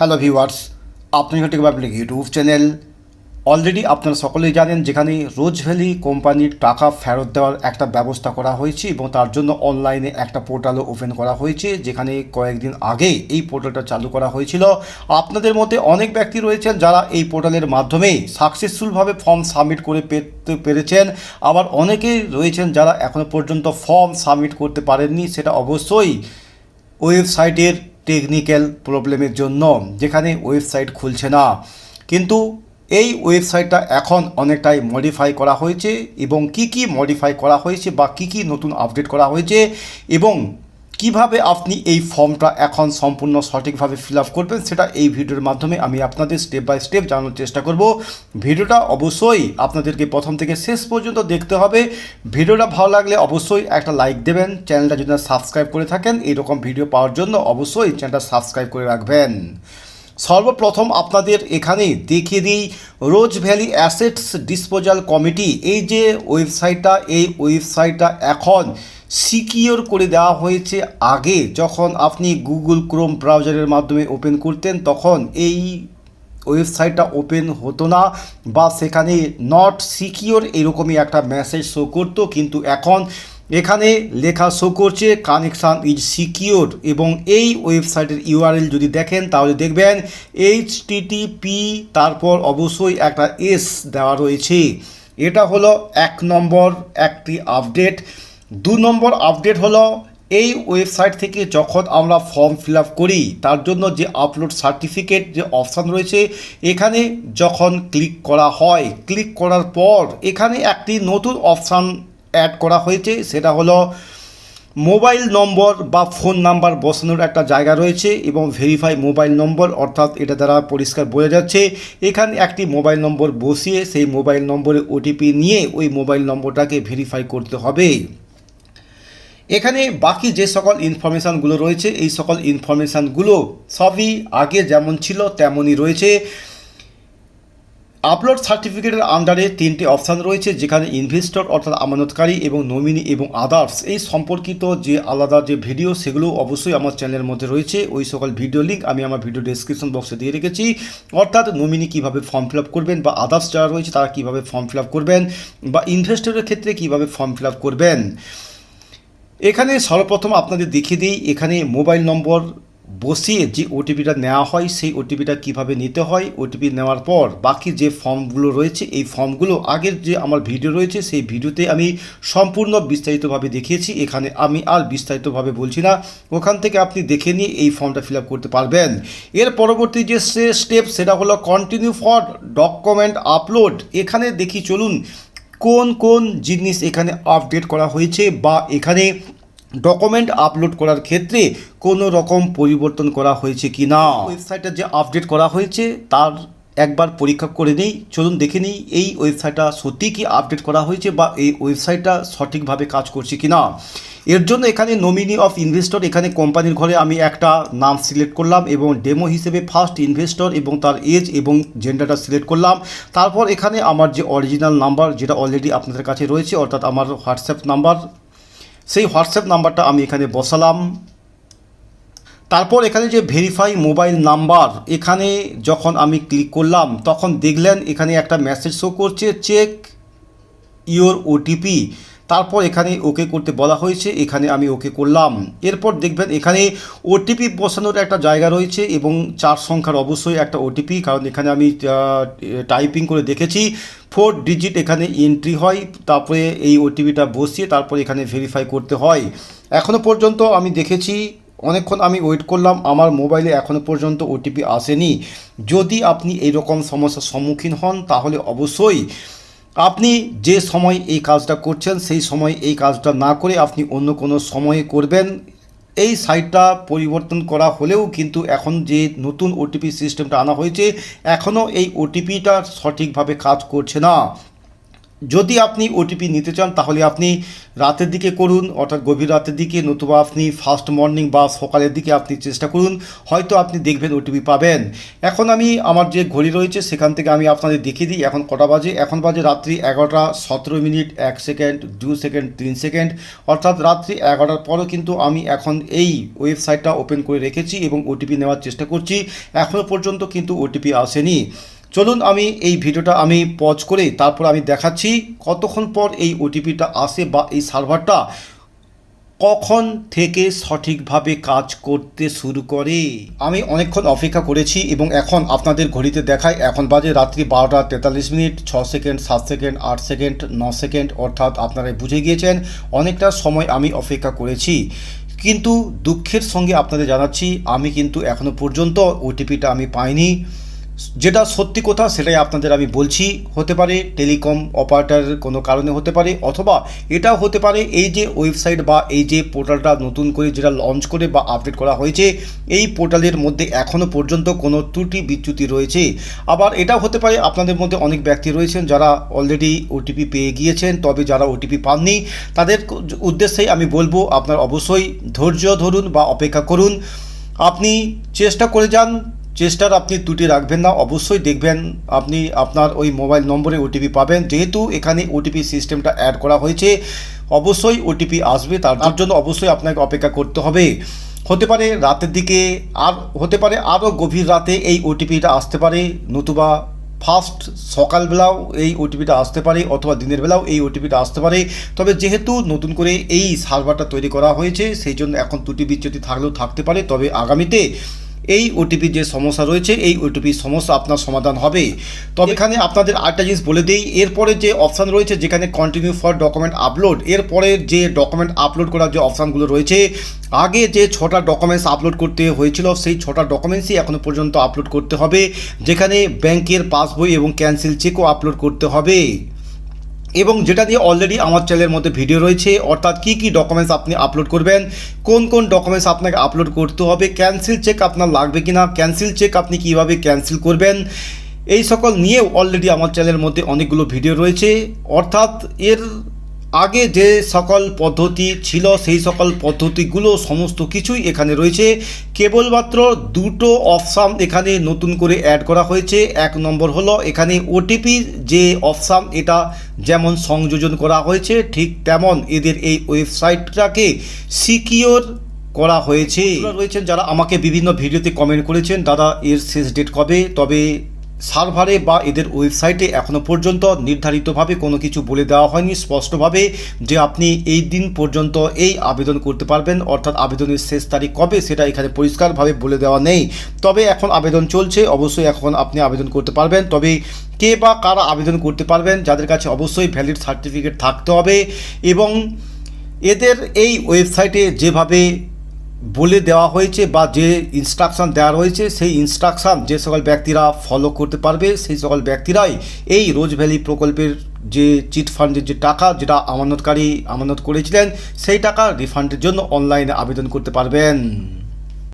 Hello viewers আপনি হতে public YouTube channel already আপনারা সকলেই জানেন যেখানে রোজ ভ্যালি কোম্পানির টাকা ফেরত দেওয়ার একটা ব্যবস্থা করা হয়েছে এবং তার জন্য অনলাইনে একটা পোর্টালও ওপেন করা হয়েছে, যেখানে কয়েকদিন আগে এই পোর্টালটা চালু করা হয়েছিল। আপনাদের মধ্যে অনেক ব্যক্তি রয়েছেন যারা এই পোর্টালের মাধ্যমে সাকসেসফুলভাবে ফর্ম সাবমিট করে পেতে পেরেছেন। আবার অনেকেই রয়েছেন যারা এখনও পর্যন্ত ফর্ম সাবমিট করতে পারেননি, সেটা অবশ্যই ওয়েবসাইটের টেকনিক্যাল প্রবলেমের জন্য, যেখানে ওয়েবসাইট খুলছে না। কিন্তু এই ওয়েবসাইটটা এখন অনেকটাই মডিফাই করা হয়েছে এবং কি কি মডিফাই করা হয়েছে বা কি কি নতুন আপডেট করা হয়েছে এবং কীভাবে আপনি এই ফর্মটা এখন সম্পূর্ণ সঠিকভাবে ফিল আপ করবেন সেটা এই ভিডিওর মাধ্যমে আমি আপনাদের স্টেপ বাই স্টেপ জানানোর চেষ্টা করব। ভিডিওটা অবশ্যই আপনাদেরকে প্রথম থেকে শেষ পর্যন্ত দেখতে হবে। ভিডিওটা ভালো লাগলে অবশ্যই একটা লাইক দেবেন চ্যানেলটা যদি সাবস্ক্রাইব করে থাকেন, এরকম ভিডিও পাওয়ার জন্য অবশ্যই চ্যানেলটা সাবস্ক্রাইব করে রাখবেন। সর্বপ্রথম আপনাদের এখানে দেখিয়ে দিই Rose Valley assets disposal committee. এই যে ওয়েবসাইটটা এই ওয়েবসাইটটা এখন সিকিওর করে দেওয়া হয়েছে আগে যখন আপনি গুগল ক্রোম ব্রাউজারের মাধ্যমে ওপেন করতেন, তখন এই ওয়েবসাইটটা ওপেন হতো না বা সেখানে নট সিকিওর এরকমই একটা মেসেজ শো করতো। কিন্তু এখন এখানে লেখা শো করছে, কানেকশান ইজ সিকিওর এবং এই ওয়েবসাইটের ইউআরএল যদি দেখেন, তাহলে দেখবেন এইচ টিটিপি তারপর অবশ্যই একটা এস দেওয়া রয়েছে। এটা হলো এক নম্বর, একটি আপডেট। দু নম্বর আপডেট হলো, এই ওয়েবসাইট থেকে যখন আমরা ফর্ম ফিল করি, তার জন্য যে আপলোড সার্টিফিকেট যে অপশান রয়েছে, এখানে যখন ক্লিক করা হয়, ক্লিক করার পর এখানে একটি নতুন অপশান অ্যাড করা হয়েছে, সেটা হলো মোবাইল নম্বর বা ফোন নাম্বার বসানোর একটা জায়গা রয়েছে এবং ভেরিফাই মোবাইল নম্বর, অর্থাৎ এটা দ্বারা পরিষ্কার বোঝা যাচ্ছে, এখানে একটি মোবাইল নম্বর বসিয়ে, সেই মোবাইল নম্বরে ওটিপি নিয়ে ওই মোবাইল নম্বরটাকে ভেরিফাই করতে হবে। এখানে বাকি যে সকল ইনফরমেশানগুলো রয়েছে, এই সকল ইনফরমেশানগুলো সবই আগে যেমন ছিল তেমনই রয়েছে। আপলোড সার্টিফিকেটের আন্ডারে তিনটি অপশান রয়েছে, যেখানে ইনভেস্টর অর্থাৎ আমানতকারী এবং নমিনি এবং আদার্স এই সম্পর্কিত যে আলাদা যে ভিডিও সেগুলো অবশ্যই আমার চ্যানেলের মধ্যে রয়েছে। ওই সকল ভিডিও লিঙ্ক আমি আমার ভিডিও ডেসক্রিপশন বক্সে দিয়ে রেখেছি। অর্থাৎ নমিনি কীভাবে ফর্ম ফিল করবেন বা আদার্স যারা রয়েছে, তারা কীভাবে ফর্ম ফিল করবেন বা ইনভেস্টরের ক্ষেত্রে কীভাবে ফর্ম ফিল করবেন? এখানে সর্বপ্রথম আপনাদের দেখিয়ে দিই, এখানে মোবাইল নম্বর বসিয়ে যে ওটিপিটা নেওয়া হয়, সেই ওটিপিটা কীভাবে নিতে হয় ওটিপি নেওয়ার পর বাকি যে ফর্মগুলো রয়েছে, এই ফর্মগুলো আগের যে আমার ভিডিও রয়েছে, সেই ভিডিওতে আমি সম্পূর্ণ বিস্তারিতভাবে দেখিয়েছি। এখানে আমি আর বিস্তারিতভাবে বলছি না। ওখান থেকে আপনি দেখে নিয়ে এই ফর্মটা ফিল করতে পারবেন। এর পরবর্তী যে স্টেপ, সেটা হলো কন্টিনিউ ফর ডকুমেন্ট আপলোড এখানে দেখি চলুন কোন কোন জিনিস এখানে আপডেট করা হয়েছে বা এখানে ডকুমেন্ট আপলোড করার ক্ষেত্রে কোনো রকম পরিবর্তন করা হয়েছে কি না ওয়েবসাইটটা যে আপডেট করা হয়েছে, তার একবার পরীক্ষা করে নেই। চলুন দেখে নিই এই ওয়েবসাইটটা সত্যি কি আপডেট করা হয়েছে বা এই ওয়েবসাইটটা সঠিকভাবে কাজ করছে কি না। এর জন্য এখানে নমিনি অফ ইনভেস্টর এখানে কোম্পানির ঘরে আমি একটা নাম সিলেক্ট করলাম এবং ডেমো হিসেবে ফার্স্ট ইনভেস্টর এবং তার এজ এবং জেন্ডারটা সিলেক্ট করলাম। তারপর এখানে আমার যে অরিজিনাল নাম্বার যেটা অলরেডি আপনাদের কাছে রয়েছে, অর্থাৎ আমার হোয়াটসঅ্যাপ নাম্বার সেই হোয়াটসঅ্যাপ নাম্বারটা আমি এখানে বসালাম। তারপর এখানে যে ভেরিফাই মোবাইল নাম্বার এখানে যখন আমি ক্লিক করলাম, তখন দেখলেন এখানে একটা মেসেজ শো করছে চেক ইওর ওটিপি তারপর এখানে ওকে করতে বলা হয়েছে, এখানে আমি ওকে করলাম। এরপর দেখবেন এখানে ওটিপি বসানোর একটা জায়গা রয়েছে এবং চার সংখ্যার অবশ্যই একটা ওটিপি কারণ এখানে আমি টাইপিং করে দেখেছি। ফোর ডিজিট এখানে এন্ট্রি হয়, তারপরে এই ওটিপিটা বসিয়ে তারপর এখানে ভেরিফাই করতে হয়। এখনও পর্যন্ত আমি দেখেছি অনেকক্ষণ আমি ওয়েট করলাম, আমার মোবাইলে এখনও পর্যন্ত ওটিপি আসেনি। যদি আপনি এইরকম সমস্যার সম্মুখীন হন, তাহলে অবশ্যই আপনি যে সময় এই কাজটা করছেন, সেই সময় এই কাজটা না করে আপনি অন্য কোনো সময়ে করবেন। এই সাইটটা পরিবর্তন করা হলেও কিন্তু এখন যে নতুন ওটিপি সিস্টেমটা আনা হয়েছে এখনও এই ওটিপিটা সঠিকভাবে কাজ করছে না। যদি আপনি ওটিপি নিতে চান, তাহলে আপনি রাতের দিকে করুন, অর্থাৎ গভীর রাতের দিকে, নতুবা আপনি ফার্স্ট মর্নিং বা সকালের দিকে আপনি চেষ্টা করুন, হয়তো আপনি দেখবেন ওটিপি পাবেন। এখন আমি আমার যে ঘড়ি রয়েছে, সেখান থেকে আমি আপনাদের দেখিয়ে দিই, এখন কটা বাজে? এখন বাজে রাত্রি এগারোটা সতেরো মিনিট, এক সেকেন্ড, দু সেকেন্ড, তিন সেকেন্ড, অর্থাৎ রাত্রি এগারোটার পরও কিন্তু আমি এখন এই ওয়েবসাইটটা ওপেন করে রেখেছি এবং ওটিপি নেওয়ার চেষ্টা করছি। এখনও পর্যন্ত কিন্তু ওটিপি আসেনি। চলুন আমি এই ভিডিওটা আমি পজ করে তারপর আমি দেখাচ্ছি কতক্ষণ পর এই ওটিপিটা আসে বা এই সার্ভারটা কখন থেকে সঠিকভাবে কাজ করতে শুরু করে। আমি অনেকক্ষণ অপেক্ষা করেছি এবং এখন আপনাদের ঘড়িতে দেখায় এখন বাজে রাত্রি বারোটা তেতাল্লিশ মিনিট, ছ সেকেন্ড, সাত সেকেন্ড, আট সেকেন্ড, ন সেকেন্ড, অর্থাৎ আপনারা বুঝে গিয়েছেন, অনেকটা সময় আমি অপেক্ষা করেছি। কিন্তু দুঃখের সঙ্গে আপনাদের জানাচ্ছি, আমি কিন্তু এখনও পর্যন্ত ওটিপিটা আমি পাইনি। যেটা সত্যি কথা সেটাই আপনাদের আমি বলছি, হতে পারে টেলিকম অপারেটার কোনো কারণে হতে পারে, অথবা এটাও হতে পারে এই যে ওয়েবসাইট বা এই যে পোর্টালটা নতুন করে যেটা লঞ্চ করে বা আপডেট করা হয়েছে, এই পোর্টালের মধ্যে এখনও পর্যন্ত কোনো ত্রুটি বিচ্যুতি রয়েছে। আবার এটাও হতে পারে আপনাদের মধ্যে অনেক ব্যক্তি রয়েছেন যারা অলরেডি ওটিপি পেয়ে গিয়েছেন, তবে যারা ওটিপি পাননি, তাদের উদ্দেশ্যেই আমি বলব আপনার অবশ্যই ধৈর্য ধরুন বা অপেক্ষা করুন। আপনি চেষ্টা করে যান চেষ্টার আপনি ত্রুটি রাখবেন না। অবশ্যই দেখবেন আপনি আপনার ওই মোবাইল নম্বরে ওটিপি পাবেন। যেহেতু এখানে ওটিপি সিস্টেমটা অ্যাড করা হয়েছে অবশ্যই ওটিপি আসবে। তার জন্য অবশ্যই আপনাকে অপেক্ষা করতে হবে। হতে পারে রাতের দিকে আর হতে পারে আরও গভীর রাতে এই ওটিপিটা আসতে পারে নতুবা ফার্স্ট সকালবেলাও এই ওটিপিটা আসতে পারে অথবা দিনের বেলাও এই ওটিপিটা আসতে পারে। তবে যেহেতু নতুন করে এই সার্ভারটা তৈরি করা হয়েছে সেই জন্য এখন ত্রুটি বিচ্যুতি থাকলেও থাকতে পারে। তবে আগামীতে এই ওটিপির যে সমস্যা রয়েছে, এই ওটিপির সমস্যা আপনার সমাধান হবে। তবে এখানে আপনাদের আরেকটা জিনিস বলে দিই, এরপরে যে অপশান রয়েছে, যেখানে কন্টিনিউ ফর ডকুমেন্ট আপলোড এরপরে যে ডকুমেন্ট আপলোড করার যে অপশানগুলো রয়েছে, আগে যে ছটা ডকুমেন্টস আপলোড করতে হয়েছিল, সেই ছটা ডকুমেন্টসই এখনও পর্যন্ত আপলোড করতে হবে। যেখানে ব্যাংকের পাসবই এবং ক্যান্সেল চেকও আপলোড করতে হবে। এবং যেটা দিয়ে অলরেডি আমার চ্যানেলের মধ্যে ভিডিও রয়েছে, অর্থাৎ কি কি ডকুমেন্টস আপনি আপলোড করবেন, কোন কোন ডকুমেন্টস আপনাকে আপলোড করতে হবে ক্যান্সেল চেক আপনার লাগবে কি না ক্যান্সেল চেক আপনি কীভাবে ক্যান্সেল করবেন, এই সকল নিয়েও অলরেডি আমার চ্যানেলের মধ্যে অনেকগুলো ভিডিও রয়েছে। অর্থাৎ এর আগে যে সকল পদ্ধতি ছিল, সেই সকল পদ্ধতিগুলো সমস্ত কিছুই এখানে রয়েছে। কেবলমাত্র দুটো অপশান এখানে নতুন করে অ্যাড করা হয়েছে। এক নম্বর হলো এখানে ওটিপি যে অপশান, এটা যেমন সংযোজন করা হয়েছে, ঠিক তেমন এদের এই ওয়েবসাইটটাকে সিকিওর করা হয়েছে। রয়েছেন, যারা আমাকে বিভিন্ন ভিডিওতে কমেন্ট করেছেন, দাদা এর শেষ ডেট কবে? তবে সার্ভারে বা এদের ওয়েবসাইটে এখনও পর্যন্ত নির্ধারিতভাবে কোনো কিছু বলে দেওয়া হয়নি, স্পষ্টভাবে যে আপনি এই দিন পর্যন্ত এই আবেদন করতে পারবেন, অর্থাৎ আবেদনের শেষ তারিখ কবে সেটা এখানে পরিষ্কারভাবে বলে দেওয়া নেই। তবে এখন আবেদন চলছে, অবশ্যই এখন আপনি আবেদন করতে পারবেন। তবে কে বা কারা আবেদন করতে পারবেন, যাদের কাছে অবশ্যই ভ্যালিড সার্টিফিকেট থাকতে হবে এবং এদের এই ওয়েবসাইটে যেভাবে বলে দেওয়া হয়েছে বা যে ইনস্ট্রাকশান দেওয়া রয়েছে, সেই ইনস্ট্রাকশান যে সকল ব্যক্তিরা ফলো করতে পারবে, সেই সকল ব্যক্তিরাই এই রোজ ভ্যালি প্রকল্পের যে চিট ফান্ডের যে টাকা যেটা আমানতকারী আমানত করেছিলেন, সেই টাকা রিফান্ডের জন্য অনলাইনে আবেদন করতে পারবেন।